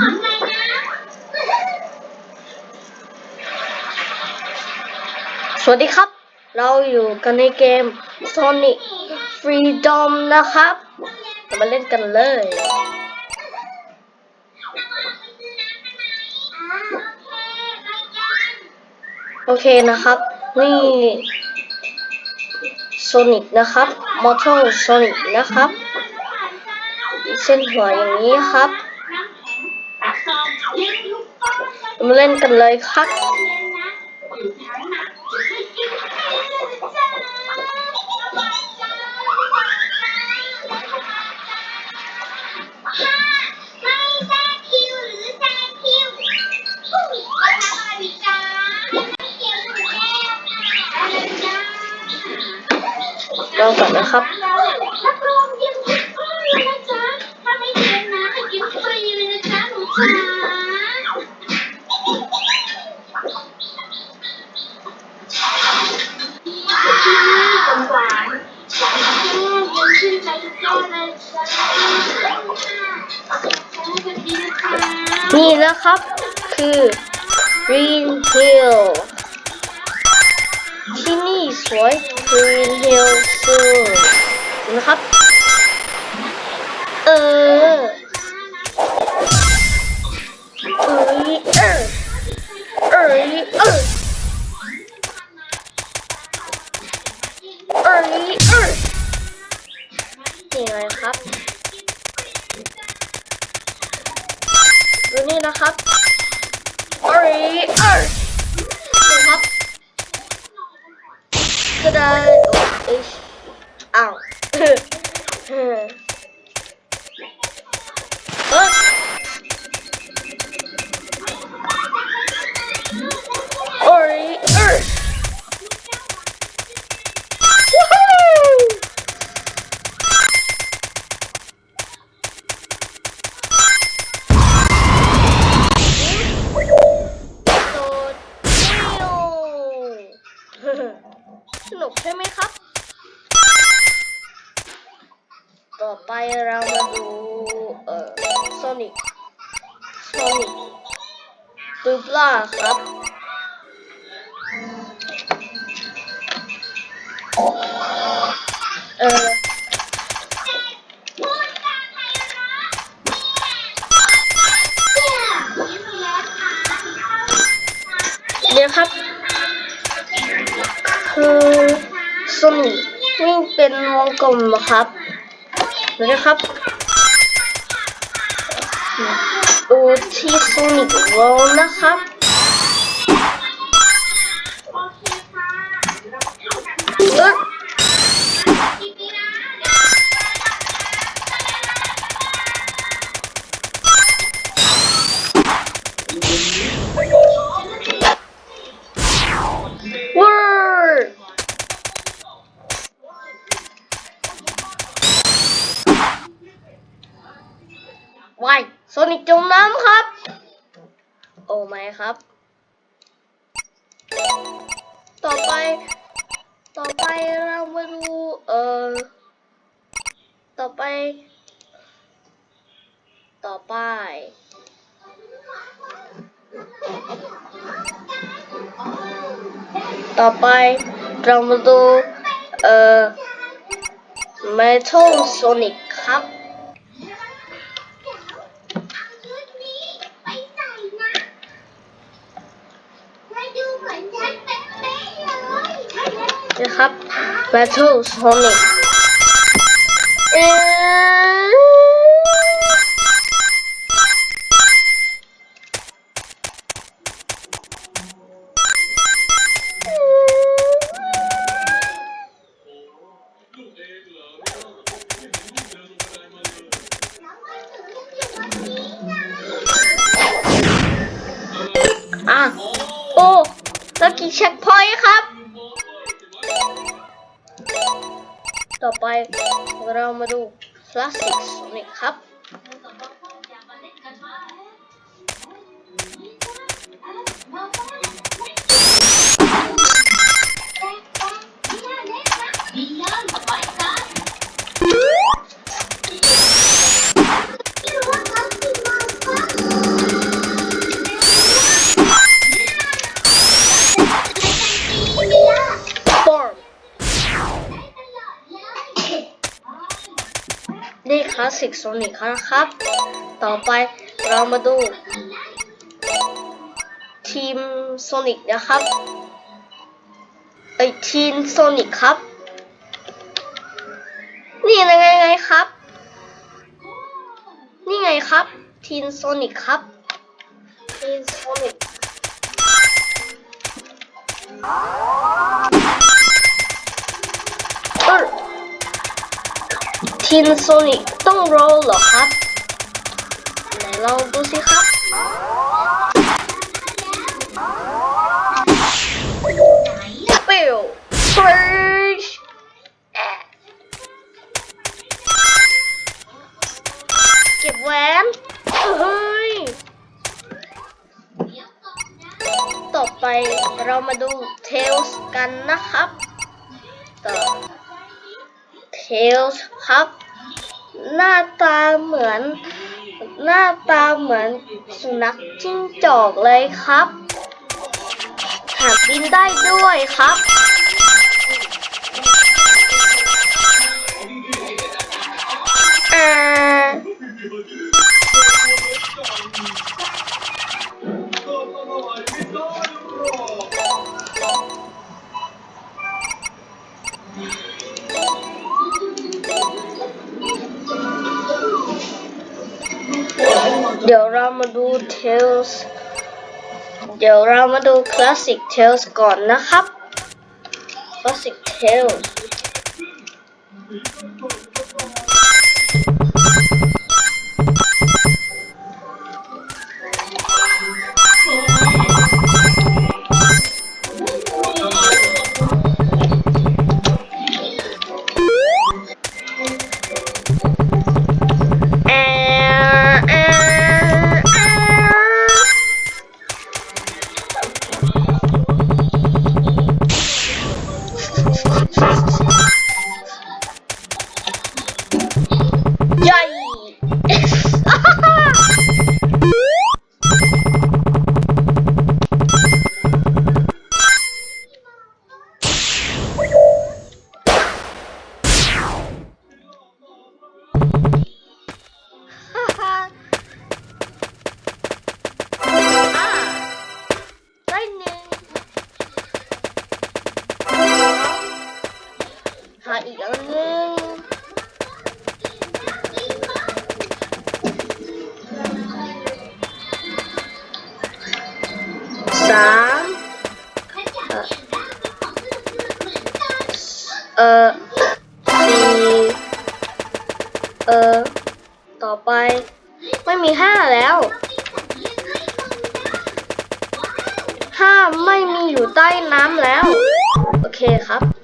ขอไรนะสวัสดีครับ เราอยู่กันในเกม Sonic Freedom นะครับมาเล่นกันเลย โอเคนะครับ นี่ Sonic นะครับ Mortal Sonic นะครับ เส้นหัวอย่างนี้ครับ มาเล่นกันเลยครับเราก่อนนะครับ นี่นะครับ คือ Green Hill ที่นี่สวย Green Hill ซูนะครับ เออเอ้ยเออเอ้ยเออเอ้ยเออนี่ไงครับ ดูนี่นะครับเอ้ยเออนี่ครับก็ได้โอ้ยอ้าว บล่าครับ เออเดี๋ยวครับ คือโซนิกวิ่งเป็นวงกลมนะครับเดี๋ยวนะครับดูที่โซนิกโรนะครับ มครับ โอ้ไม่ครับ ต่อไป ต่อไปเรามาดู เอ่อ ต่อไป ต่อไป ต่อไปเรามาดู เอ่อ Metal Sonic ครับ นะครับ Metal Sonic เออะโอ้แล้วกี่เช็ค่อไปเรามาดูคลาสสิกโซนิกครับ สิกโซนิกนะครับ ต่อไปเรามาดู ทีมโซนิกนะครับไอทีมโซนิกครับ นี่ยังไงไงครับ นี่ไงครับ ทีมโซนิกครับทีมโซนิก ทีมโซนิกต้องโรลเหรอครับไหนลองดูสิครับปิริชเก็บแหวนเฮ้ย ต่อไปเรามาดูเทลส์กันนะครับ ต่อ เทลส์ครับ หน้าตาเหมือน หน้าตาเหมือนสุนัขจิ้งจอกเลยครับหาบินได้ด้วยครับ เดี๋ยวเรามาดู Tales เดี๋ยวเรามาดู Classic Tales ก่อนนะครับ Classic Tales หาอีกอันหนึ่งสามเออสี่เออ ต่อไป ไม่มีห้าแล้วห้าไม่มีอยู่ใต้น้ำแล้ว โอเคครับ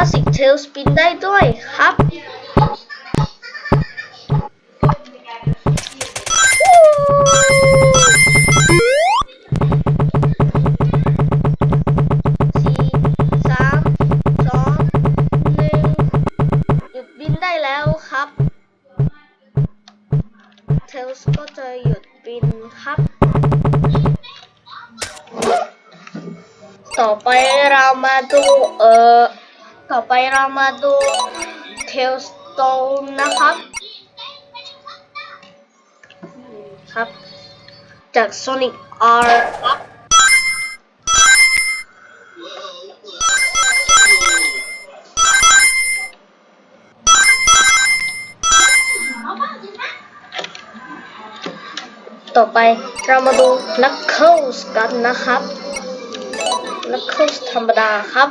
ารถสิงเทลสปินได้ด้วยครับเทลส์ก็จะหยุดบินครับ ต่อไปเรามาดูเออ ต่อไปเรามาดูเทลสโตนนะครับ ครับ จาก Sonic R ครับต่อไปเรามาดู Knuckles กันนะครับ Knuckles ธรรมดาครับ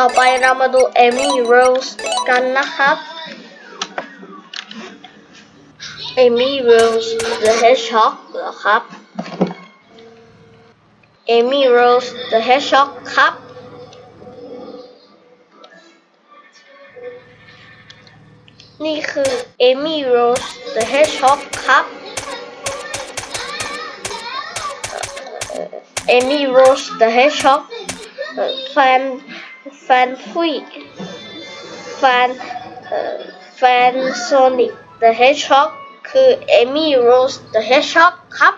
ต่อไปเรามาดูเอมี่โรสกันนะครับเอมี่โรสเดอะเฮสช็อกเหรอครับเอมี่โรสเดอะเฮสช็อกครับ นี่คือเอมี่โรสเดอะเฮสช็อกครับเอมี่โรสเดอะเฮสช็อกแฟน แฟนผู้หญิงแฟนเอ่อแฟน Sonic the Hedgehog คือ Amy Rose the Hedgehog ครับ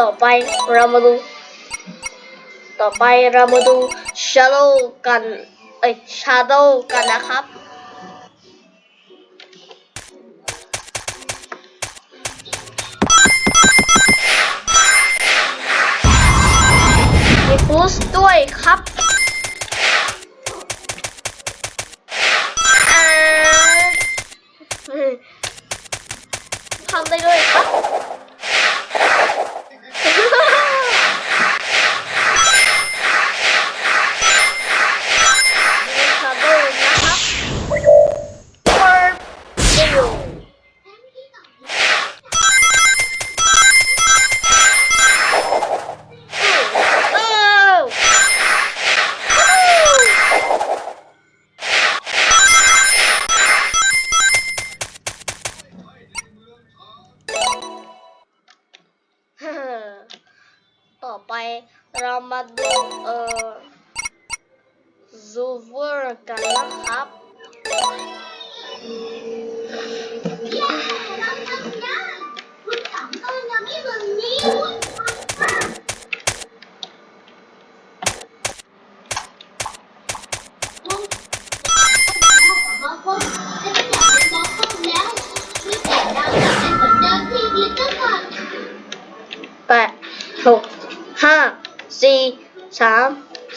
ต่อไปเรามาดู ต่อไปเรามาดู Shadow กันเอ้ย Shadow กันนะครับ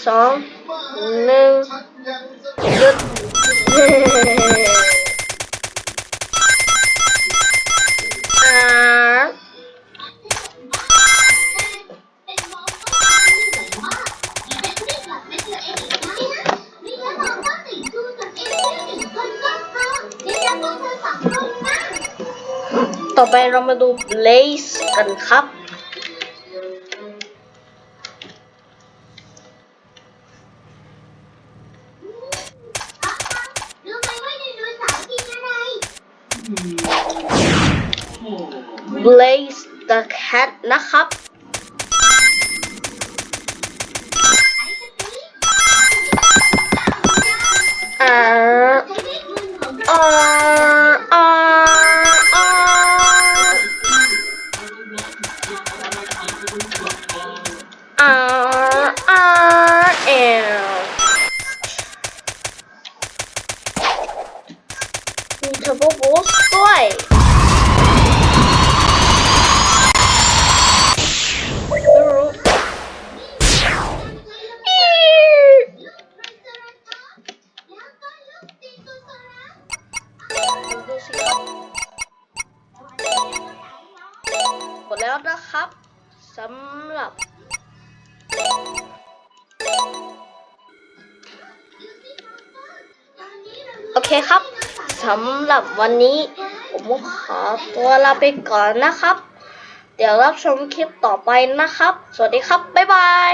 สองหนึ่งหยุดอ่าเป็นมอคอมที่เหมือนมากแต่ไม่กลับมาเจอเองอีกไหมนะไม่งั้นเราก็ติดคู่กับเองได้หนึ่งคนก็พอเดี๋ยวจะพวกเธอสองคนนะต่อไปเรามาดู Blaze กันครับ the Cat นะครับ ดูสิครับหมดแล้วนะครับสำหรับโอเคครับสำหรับวันนี้ผมขอตัวลาไปก่อนนะครับ เดี๋ยวรับชมคลิปต่อไปนะครับ สวัสดีครับ บ๊ายบาย